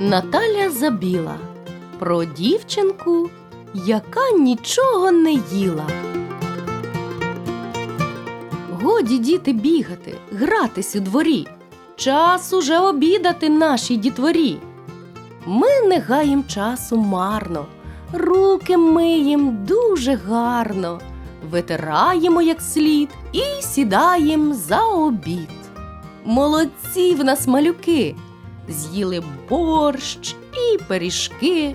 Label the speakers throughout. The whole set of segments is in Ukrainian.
Speaker 1: Наталя Забіла про дівчинку, яка нічого не їла. Годі діти бігати, гратись у дворі. Час уже обідати нашій дітворі. Ми не гаєм часу марно, руки миєм дуже гарно, витираємо як слід і сідаєм за обід. Молодці в нас малюки, з'їли борщ і пиріжки,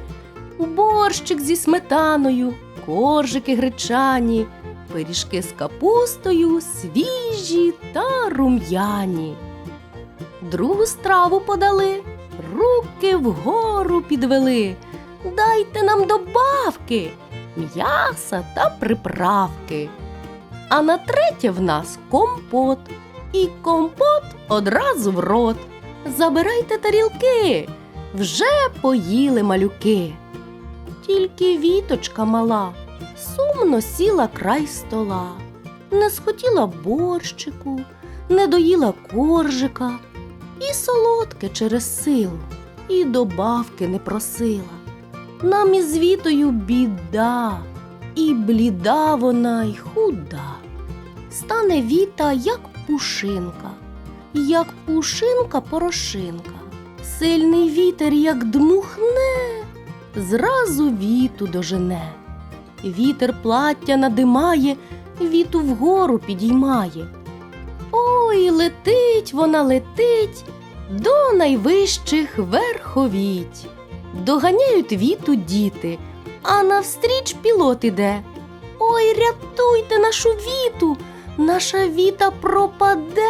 Speaker 1: борщик зі сметаною, коржики гречані, пиріжки з капустою, свіжі та рум'яні. Другу страву подали, руки вгору підвели. Дайте нам добавки, м'яса та приправки. А на третє в нас компот. І компот одразу в рот. Забирайте тарілки, вже поїли малюки. Тільки віточка мала сумно сіла край стола, не схотіла борщику, не доїла коржика, і солодке через силу, і добавки не просила. Нам із вітою біда, і бліда вона й худа. Стане віта, як пушинка, як пушинка порошинка. Сильний вітер, як дмухне, зразу віту дожене. Вітер плаття надимає, віту вгору підіймає. Ой, летить вона летить до найвищих верховіть. Доганяють віту діти, а навстріч пілот іде. Ой, рятуйте нашу віту, наша віта пропаде.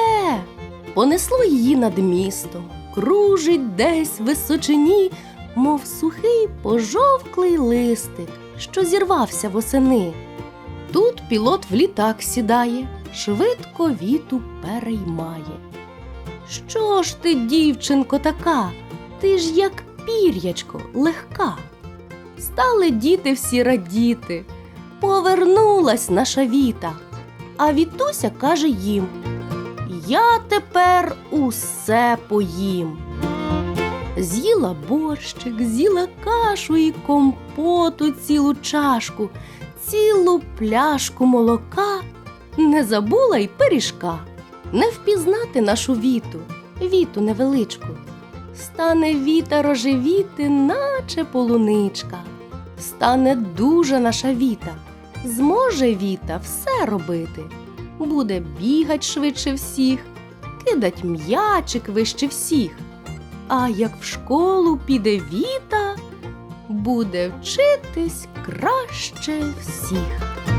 Speaker 1: Понесло її над містом, кружить десь в височині, мов сухий пожовклий листик, що зірвався восени. Тут пілот в літак сідає, швидко віту переймає. Що ж ти, дівчинко, така? Ти ж як пір'ячко легка. Стали діти всі радіти, повернулась наша віта. А Вітуся каже їм: Я тепер усе поїм. З'їла борщик, з'їла кашу і компоту цілу чашку, цілу пляшку молока, не забула й пиріжка, не впізнати нашу віту, віту невеличку. Стане віта рожевіти, наче полуничка. Стане дуже наша віта, зможе віта все робити. Буде бігать швидше всіх, кидать м'ячик вище всіх. А як в школу піде віта, буде вчитись краще всіх.